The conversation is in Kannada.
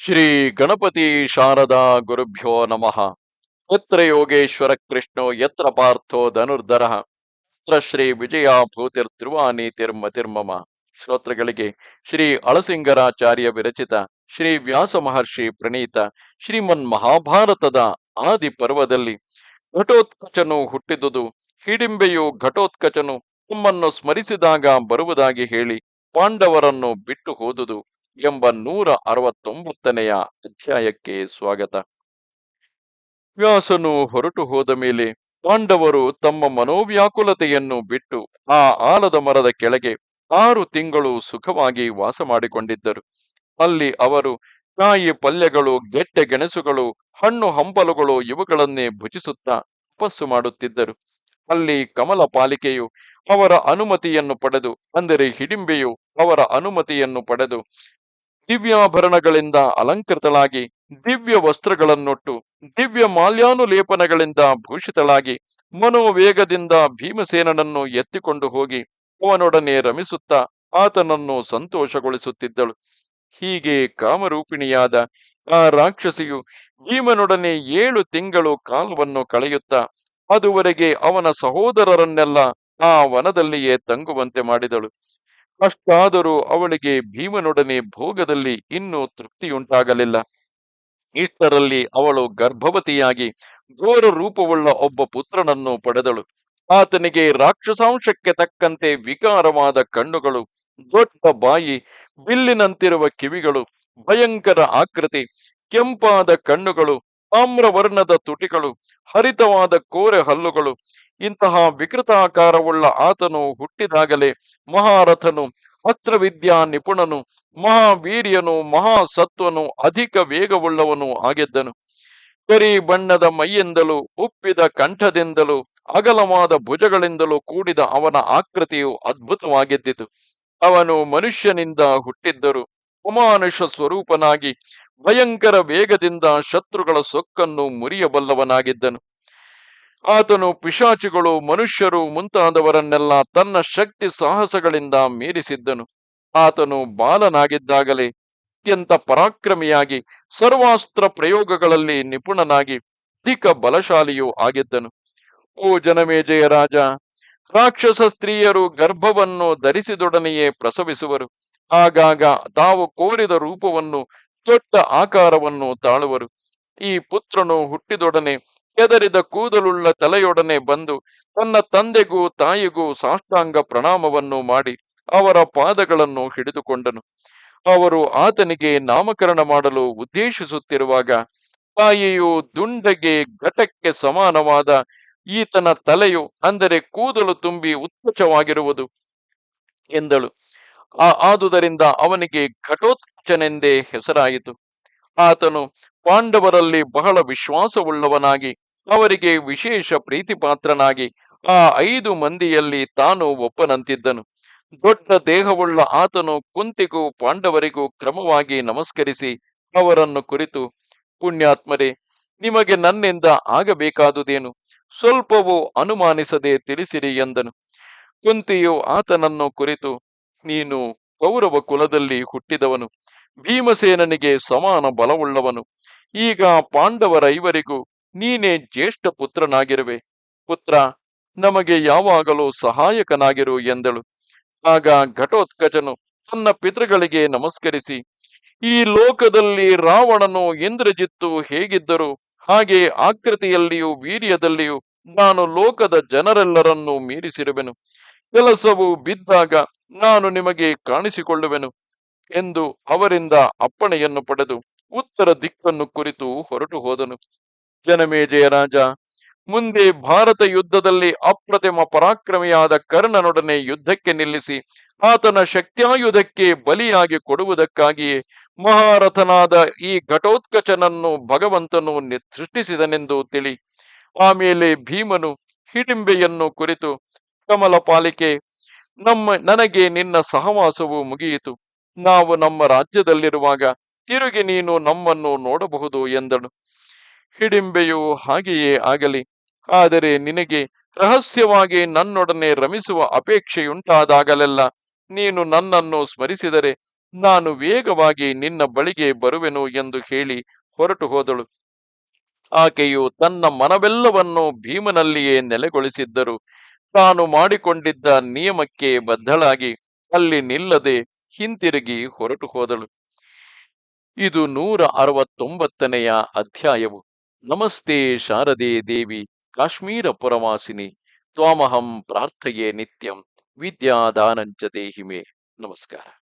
ಶ್ರೀ ಗಣಪತಿ ಶಾರದಾ ಗುರುಭ್ಯೋ ನಮಃ. ಯತ್ರ ಯೋಗೇಶ್ವರ ಕೃಷ್ಣೋ ಯತ್ರ ಪಾರ್ಥೋ ಧನುರ್ಧರ. ಯತ್ರ ಶ್ರೀ ವಿಜಯ ಭೂತಿರ್ ನೀತಿರ್ಮತಿರ್ಮಮ ಶ್ರೋತ್ರಗಳಿಗೆ ಶ್ರೀ ಅಳಸಿಂಗರಾಚಾರ್ಯ ವಿರಚಿತ ಶ್ರೀ ವ್ಯಾಸ ಮಹರ್ಷಿ ಪ್ರಣೀತ ಶ್ರೀಮನ್ ಮಹಾಭಾರತದ ಆದಿ ಪರ್ವದಲ್ಲಿ ಘಟೋತ್ಕಚನು ಹುಟ್ಟಿದುದು. ಹಿಡಿಂಬೆಯು ಘಟೋತ್ಕಚನು ತಮ್ಮನ್ನು ಸ್ಮರಿಸಿದಾಗ ಬರುವುದಾಗಿ ಹೇಳಿ ಪಾಂಡವರನ್ನು ಬಿಟ್ಟು ಹೋದುದು. ಎಂಬ ನೂರ ಅರವತ್ತೊಂಬತ್ತನೆಯ ಅಧ್ಯಾಯಕ್ಕೆ ಸ್ವಾಗತ. ವ್ಯಾಸನು ಹೊರಟು ಹೋದ ಮೇಲೆ ಪಾಂಡವರು ತಮ್ಮ ಮನೋವ್ಯಾಕುಲತೆಯನ್ನು ಬಿಟ್ಟು ಆ ಆಲದ ಮರದ ಕೆಳಗೆ ಆರು ತಿಂಗಳು ಸುಖವಾಗಿ ವಾಸ ಮಾಡಿಕೊಂಡಿದ್ದರು. ಅಲ್ಲಿ ಅವರು ಕಾಯಿ ಪಲ್ಯಗಳು, ಗೆಟ್ಟೆ ಗೆಣಸುಗಳು, ಹಣ್ಣು ಹಂಪಲುಗಳು ಇವುಗಳನ್ನೇ ಭುಜಿಸುತ್ತಾ ತಪಸ್ಸು ಮಾಡುತ್ತಿದ್ದರು. ಅಲ್ಲಿ ಕಮಲ ಪಾಲಿಕೆಯು ಅವರ ಅನುಮತಿಯನ್ನು ಪಡೆದು, ಅಂದರೆ ಹಿಡಿಂಬೆಯು ಅವರ ಅನುಮತಿಯನ್ನು ಪಡೆದು ದಿವ್ಯಾಭರಣಗಳಿಂದ ಅಲಂಕೃತಳಾಗಿ, ದಿವ್ಯ ವಸ್ತ್ರಗಳನ್ನೊಟ್ಟು, ದಿವ್ಯ ಮಾಲ್ಯಾನುಲೇಪನಗಳಿಂದ ಭೂಷಿತಳಾಗಿ, ಮನೋವೇಗದಿಂದ ಭೀಮಸೇನನನ್ನು ಎತ್ತಿಕೊಂಡು ಹೋಗಿ, ಅವನೊಡನೆ ರಮಿಸುತ್ತಾ ಆತನನ್ನು ಸಂತೋಷಗೊಳಿಸುತ್ತಿದ್ದಳು. ಹೀಗೆ ಕಾಮರೂಪಿಣಿಯಾದ ಆ ರಾಕ್ಷಸಿಯು ಭೀಮನೊಡನೆ ಏಳು ತಿಂಗಳು ಕಾಲವನ್ನು ಕಳೆಯುತ್ತಾ, ಅದುವರೆಗೆ ಅವನ ಸಹೋದರರನ್ನೆಲ್ಲ ಆ ವನದಲ್ಲಿಯೇ ತಂಗುವಂತೆ ಮಾಡಿದಳು. ಅಷ್ಟಾದರೂ ಅವಳಿಗೆ ಭೀಮನೊಡನೆ ಭೋಗದಲ್ಲಿ ಇನ್ನೂ ತೃಪ್ತಿಯುಂಟಾಗಲಿಲ್ಲ. ಇಷ್ಟರಲ್ಲಿ ಅವಳು ಗರ್ಭವತಿಯಾಗಿ ಘೋರ ರೂಪವುಳ್ಳ ಒಬ್ಬ ಪುತ್ರನನ್ನು ಪಡೆದಳು. ಆತನಿಗೆ ರಾಕ್ಷಸಾಂಶಕ್ಕೆ ತಕ್ಕಂತೆ ವಿಕಾರವಾದ ಕಣ್ಣುಗಳು, ದೊಡ್ಡ ಬಾಯಿ, ಬಿಲ್ಲಿನಂತಿರುವ ಕಿವಿಗಳು, ಭಯಂಕರ ಆಕೃತಿ, ಕೆಂಪಾದ ಕಣ್ಣುಗಳು ತಾಮ್ರವರ್ಣದ ತುಟಿಗಳು, ಹರಿತವಾದ ಕೋರೆ ಹಲ್ಲುಗಳು, ಇಂತಹ ವಿಕೃತಾಕಾರವುಳ್ಳ ಆತನು ಹುಟ್ಟಿದಾಗಲೇ ಮಹಾರಥನು, ಅಸ್ತ್ರವಿದ್ಯಾ ನಿಪುಣನು, ಮಹಾವೀರ್ಯನು, ಮಹಾಸತ್ವನು, ಅಧಿಕ ವೇಗವುಳ್ಳವನು ಆಗಿದ್ದನು. ಕರಿ ಬಣ್ಣದ ಮೈಯಿಂದಲೂ, ಉಪ್ಪಿದ ಕಂಠದಿಂದಲೂ, ಅಗಲವಾದ ಭುಜಗಳಿಂದಲೂ ಕೂಡಿದ ಅವನ ಆಕೃತಿಯು ಅದ್ಭುತವಾಗಿದ್ದಿತು. ಅವನು ಮನುಷ್ಯನಿಂದ ಹುಟ್ಟಿದ್ದರು. ಉಮಾನುಷ ಸ್ವರೂಪನಾಗಿ ಭಯಂಕರ ವೇಗದಿಂದ ಶತ್ರುಗಳ ಸೊಕ್ಕನ್ನು ಮುರಿಯಬಲ್ಲವನಾಗಿದ್ದನು. ಆತನು ಪಿಶಾಚಿಗಳು, ಮನುಷ್ಯರು ಮುಂತಾದವರನ್ನೆಲ್ಲ ತನ್ನ ಶಕ್ತಿ ಸಾಹಸಗಳಿಂದ ಮೀರಿಸಿದ್ದನು. ಆತನು ಬಾಲನಾಗಿದ್ದಾಗಲೇ ಅತ್ಯಂತ ಪರಾಕ್ರಮಿಯಾಗಿ ಸರ್ವಾಸ್ತ್ರ ಪ್ರಯೋಗಗಳಲ್ಲಿ ನಿಪುಣನಾಗಿ ಅಧಿಕ ಬಲಶಾಲಿಯೂ ಆಗಿದ್ದನು. ಓ ಜನಮೇಜಯ ರಾಜ, ರಾಕ್ಷಸ ಸ್ತ್ರೀಯರು ಗರ್ಭವನ್ನು ಧರಿಸಿದೊಡನೆಯೇ ಪ್ರಸವಿಸುವರು. ಆಗಾಗ ತಾವು ಕೋರಿದ ರೂಪವನ್ನು ದೊಡ್ಡ ಆಕಾರವನ್ನು ತಾಳುವರು. ಈ ಪುತ್ರನು ಹುಟ್ಟಿದೊಡನೆ ಕೆದರಿದ ಕೂದಲುಳ್ಳ ತಲೆಯೊಡನೆ ಬಂದು ತನ್ನ ತಂದೆಗೂ ತಾಯಿಗೂ ಸಾಷ್ಟಾಂಗ ಪ್ರಣಾಮವನ್ನು ಮಾಡಿ ಅವರ ಪಾದಗಳನ್ನು ಹಿಡಿದುಕೊಂಡನು. ಅವರು ಆತನಿಗೆ ನಾಮಕರಣ ಮಾಡಲು ಉದ್ದೇಶಿಸುತ್ತಿರುವಾಗ ತಾಯಿಯು ದುಂಡಗೆ ಘಟಕ್ಕೆ ಸಮಾನವಾದ ಈತನ ತಲೆಯು ಅಂದರೆ ಕೂದಲು ತುಂಬಿ ಉತ್ಕಚವಾಗಿರುವುದು ಎಂದಳು. ಆದುದರಿಂದ ಅವನಿಗೆ ಘಟೋತ್ಚನೆಂದೇ ಹೆಸರಾಯಿತು. ಆತನು ಪಾಂಡವರಲ್ಲಿ ಬಹಳ ವಿಶ್ವಾಸವುಳ್ಳವನಾಗಿ, ಅವರಿಗೆ ವಿಶೇಷ ಪ್ರೀತಿಪಾತ್ರನಾಗಿ, ಆ ಐದು ಮಂದಿಯಲ್ಲಿ ತಾನು ಒಪ್ಪನಂತಿದ್ದನು. ದೊಡ್ಡ ದೇಹವುಳ್ಳ ಆತನು ಕುಂತಿಗೂ ಪಾಂಡವರಿಗೂ ಕ್ರಮವಾಗಿ ನಮಸ್ಕರಿಸಿ ಅವರನ್ನು ಕುರಿತು, ಪುಣ್ಯಾತ್ಮರೇ, ನಿಮಗೆ ನನ್ನಿಂದ ಆಗಬೇಕಾದುದೇನು? ಸ್ವಲ್ಪವೂ ಅನುಮಾನಿಸದೆ ತಿಳಿಸಿರಿ ಎಂದನು. ಕುಂತಿಯು ಆತನನ್ನು ಕುರಿತು ನೀನು ಕೌರವ ಕುಲದಲ್ಲಿ ಹುಟ್ಟಿದವನು, ಭೀಮಸೇನನಿಗೆ ಸಮಾನ ಬಲವುಳ್ಳವನು. ಈಗ ಪಾಂಡವರೈವರಿಗೂ ನೀನೇ ಜ್ಯೇಷ್ಠ ಪುತ್ರನಾಗಿರುವೆ. ಪುತ್ರ, ನಮಗೆ ಯಾವಾಗಲೂ ಸಹಾಯಕನಾಗಿರು ಎಂದಳು. ಆಗ ಘಟೋತ್ಕಚನು ತನ್ನ ಪಿತೃಗಳಿಗೆ ನಮಸ್ಕರಿಸಿ, ಈ ಲೋಕದಲ್ಲಿ ರಾವಣನು ಇಂದ್ರಜಿತ್ತು ಹೇಗಿದ್ದರು, ಹಾಗೆ ಆಕೃತಿಯಲ್ಲಿಯೂ ವೀರ್ಯದಲ್ಲಿಯೂ ನಾನು ಲೋಕದ ಜನರೆಲ್ಲರನ್ನೂ ಮೀರಿಸಿರುವೆನು. ಕೆಲಸವು ಬಿದ್ದಾಗ ನಾನು ನಿಮಗೆ ಕಾಣಿಸಿಕೊಳ್ಳುವೆನು ಎಂದು ಅವರಿಂದ ಅಪ್ಪಣೆಯನ್ನು ಪಡೆದು ಉತ್ತರ ದಿಕ್ಕನ್ನು ಕುರಿತು ಹೊರಟು ಹೋದನು. ಜನಮೇಜಯ ರಾಜ, ಮುಂದೆ ಭಾರತ ಯುದ್ಧದಲ್ಲಿ ಅಪ್ರತಿಮ ಪರಾಕ್ರಮಿಯಾದ ಕರ್ಣನೊಡನೆ ಯುದ್ಧಕ್ಕೆ ನಿಲ್ಲಿಸಿ, ಆತನ ಶಕ್ತಿಯಾಯುಧಕ್ಕೆ ಬಲಿಯಾಗಿ ಕೊಡುವುದಕ್ಕಾಗಿಯೇ ಮಹಾರಥನಾದ ಈ ಘಟೋತ್ಕಚನನ್ನು ಭಗವಂತನು ಸೃಷ್ಟಿಸಿದನೆಂದು ತಿಳಿ. ಆಮೇಲೆ ಭೀಮನು ಹಿಡಿಂಬೆಯನ್ನು ಕುರಿತು ಕಮಲ ಪಾಲಿಕೆ ನಮ್ಮ, ನನಗೆ ನಿನ್ನ ಸಹವಾಸವು ಮುಗಿಯಿತು. ನಾವು ನಮ್ಮ ರಾಜ್ಯದಲ್ಲಿರುವಾಗ ತಿರುಗಿ ನೀನು ನಮ್ಮನ್ನು ನೋಡಬಹುದು ಎಂದಳು. ಹಿಡಿಂಬೆಯು ಹಾಗೆಯೇ ಆಗಲಿ. ಆದರೆ ನಿನಗೆ ರಹಸ್ಯವಾಗಿ ನನ್ನೊಡನೆ ರಮಿಸುವ ಅಪೇಕ್ಷೆಯುಂಟಾದಾಗಲೆಲ್ಲ ನೀನು ನನ್ನನ್ನು ಸ್ಮರಿಸಿದರೆ ನಾನು ವೇಗವಾಗಿ ನಿನ್ನ ಬಳಿಗೆ ಬರುವೆನು ಎಂದು ಹೇಳಿ ಹೊರಟು ಹೋದಳು. ಆಕೆಯು ತನ್ನ ಮನವೆಲ್ಲವನ್ನು ಭೀಮನಲ್ಲಿಯೇ ನೆಲೆಗೊಳಿಸಿದ್ದರು. ತಾನು ಮಾಡಿಕೊಂಡಿದ್ದ ನಿಯಮಕ್ಕೆ ಬದ್ಧಳಾಗಿ ಅಲ್ಲಿ ನಿಲ್ಲದೆ ಹಿಂತಿರುಗಿ ಹೊರಟು ಹೋದಳು. ಇದು ನೂರ ಅರವತ್ತೊಂಬತ್ತನೆಯ ಅಧ್ಯಾಯವು. ನಮಸ್ತೆ ಶಾರದೆ ದೇವಿ, ಕಾಶ್ಮೀರ ಪುರವಾಸಿನಿ, ತ್ವಾಮಹಂ ಪ್ರಾರ್ಥೆಯೇ ನಿತ್ಯಂ, ವಿದ್ಯಾದಾನಂಚ ದೇಹಿಮೆ. ನಮಸ್ಕಾರ.